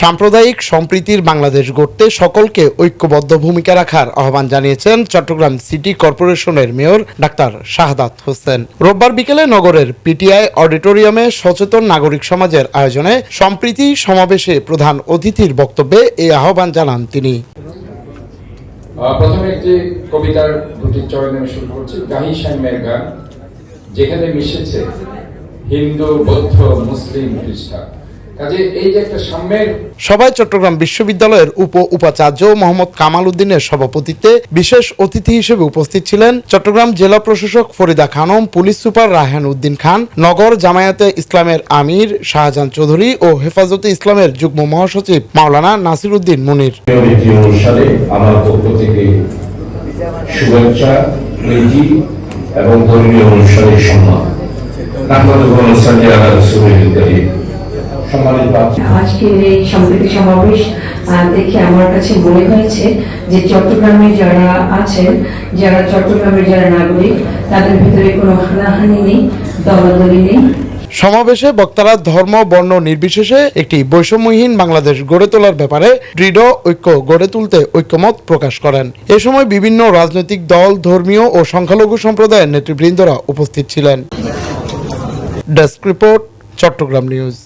সাম্প্রদায়িক সম্প্রীতির বাংলাদেশ গড়তে সকলকে ঐক্যবদ্ধ ভূমিকা রাখার আহ্বান জানিয়েছেন চট্টগ্রাম সিটি কর্পোরেশনের মেয়র ডাক্তার শাহাদাত হোসেন। রোববার বিকেলে নগরের পিটিআই অডিটোরিয়ামে সচেতন নাগরিক সমাজের আয়োজনে সম্প্রীতি সমাবেশে প্রধান অতিথির বক্তব্যে এই আহ্বান জানান তিনি। প্রথমে একটি কবিতার দুটি শুরু করছি। গাহি গান। যেখানে মিশেছে হিন্দু বৌদ্ধ মুসলিম খ্রিস্টান। কাজে এই যে একটা সাম্যের সবাই চট্টগ্রাম বিশ্ববিদ্যালয়ের উপ উপাচার্য মোহাম্মদ কামাল উদ্দিনের সভাপতিত্বে বিশেষ অতিথি হিসেবে উপস্থিত ছিলেন চট্টগ্রাম জেলা প্রশাসক ফরিদা খানম পুলিশ সুপার রায়হান উদ্দিন খান নগর জামায়াতে ইসলামের আমির শাহজাহান চৌধুরী ও হেফাজতে ইসলামের যুগ্ম মহাসচিব মাওলানা নাসির উদ্দিন মুনির। অনুষ্ঠানে আমার পক্ষ থেকে শুভেচ্ছা এবং ধর্মীয় অনুষ্ঠানের সম্মান। আজকের এই সম্প্রীতি সমাবেশ দেখে আমার কাছে মনে হয়েছে যে চট্টগ্রামে যারা আছেন, যারা চট্টগ্রামের যারা নাগরিক, তাদের ভিতরে কোনো হানাহানি নেই, দলাদলি নেই। সমাবেশে বক্তারা ধর্ম, বর্ণ নির্বিশেষে একটি বৈষম্যহীন বাংলাদেশ গড়ে তোলার ব্যাপারে দৃঢ় ঐক্য গড়ে তুলতে ঐক্যমত প্রকাশ করেন। এ সময় বিভিন্ন রাজনৈতিক দল, ধর্মীয় ও সংখ্যালঘু সম্প্রদায়ের নেতৃবৃন্দরা উপস্থিত ছিলেন। Desk report, Chittagong news.